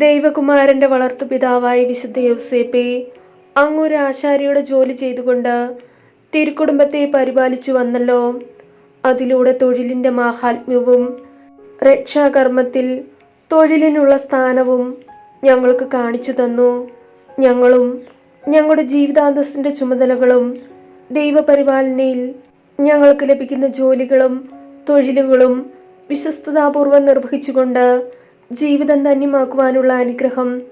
ദൈവകുമാരന്റെ വളർത്തുപിതാവായ വിശുദ്ധ യൗസേപ്പെ അങ്ങൊരു ആശാരിയുടെ ജോലി ചെയ്തുകൊണ്ട് തിരുക്കുടുംബത്തെ പരിപാലിച്ചു വന്നല്ലോ. അതിലൂടെ തൊഴിലിന്റെ മാഹാത്മ്യവും രക്ഷാകർമ്മത്തിൽ തൊഴിലിനുള്ള സ്ഥാനവും ഞങ്ങൾക്ക് കാണിച്ചു തന്നു. ഞങ്ങളും ഞങ്ങളുടെ ജീവിതാന്തസ്സിന്റെ ചുമതലകളും ദൈവപരിപാലനയിൽ ഞങ്ങൾക്ക് ലഭിക്കുന്ന ജോലികളും തൊഴിലുകളും വിശ്വസ്തതാപൂർവം നിർവഹിച്ചുകൊണ്ട് ജീവിതം ധന്യമാക്കുവാനുള്ള അനുഗ്രഹം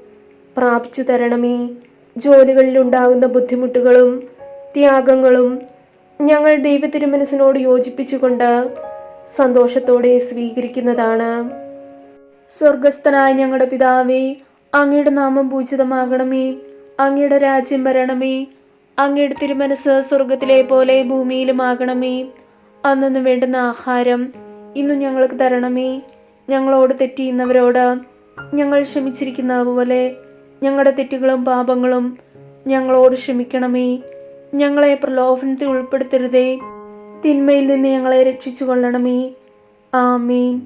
പ്രാപിച്ചു തരണമേ. ജോലികളിലുണ്ടാകുന്ന ബുദ്ധിമുട്ടുകളും ത്യാഗങ്ങളും ഞങ്ങൾ ദൈവത്തിരുമനസിനോട് യോജിപ്പിച്ചുകൊണ്ട് സന്തോഷത്തോടെ സ്വീകരിക്കുന്നതാണ്. സ്വർഗസ്ഥനായ ഞങ്ങളുടെ പിതാവേ അങ്ങയുടെ നാമം പൂജിതമാകണമേ. അങ്ങയുടെ രാജ്യം വരണമേ. അങ്ങയുടെ തിരുമനസ് സ്വർഗത്തിലെ പോലെ ഭൂമിയിലുമാകണമേ. അന്നു വേണ്ടുന്ന ആഹാരം ഇന്നും ഞങ്ങൾക്ക് തരണമേ. ഞങ്ങളോട് തെറ്റിയുന്നവരോട് ഞങ്ങൾ ക്ഷമിച്ചിരിക്കുന്ന പോലെ ഞങ്ങളുടെ തെറ്റുകളും പാപങ്ങളും ഞങ്ങളോട് ക്ഷമിക്കണമേ. ഞങ്ങളെ പ്രലോഭനത്തിൽ ഉൾപ്പെടുത്തരുതേ. തിന്മയിൽ നിന്ന് ഞങ്ങളെ രക്ഷിച്ചു കൊള്ളണമേ ആമീൻ.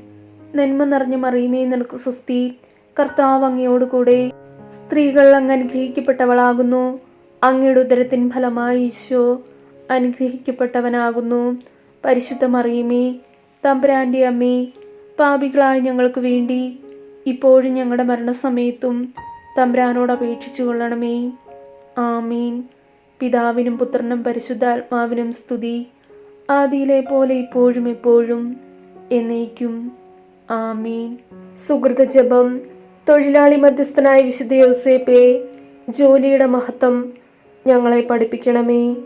നന്മ നിറഞ്ഞ മറിയുമേ നിനക്ക് സ്വസ്തി. കർത്താവ് അങ്ങയോടുകൂടെ സ്ത്രീകൾ അങ്ങ് അനുഗ്രഹിക്കപ്പെട്ടവളാകുന്നു. അങ്ങയുടെ ഉദരത്തിൻ ഫലമായി ഈശോ അനുഗ്രഹിക്കപ്പെട്ടവനാകുന്നു. പരിശുദ്ധ മറിയുമേ തമ്പുരാന്റെ അമ്മേ പാപികളായ ഞങ്ങൾക്ക് വേണ്ടി ഇപ്പോഴും ഞങ്ങളുടെ മരണസമയത്തും തമ്പ്രാനോട് അപേക്ഷിച്ചു കൊള്ളണമേ. ആമീൻ. പിതാവിനും പുത്രനും പരിശുദ്ധാത്മാവിനും സ്തുതി. ആദിയിലെ പോലെ ഇപ്പോഴും എപ്പോഴും എന്നേക്കും. ആമീൻ. സുഹൃത ജപം. തൊഴിലാളി മധ്യസ്ഥനായ വിശുദ്ധ യോസേപ്പെ ജോലിയുടെ മഹത്വം ഞങ്ങളെ പഠിപ്പിക്കണമേ.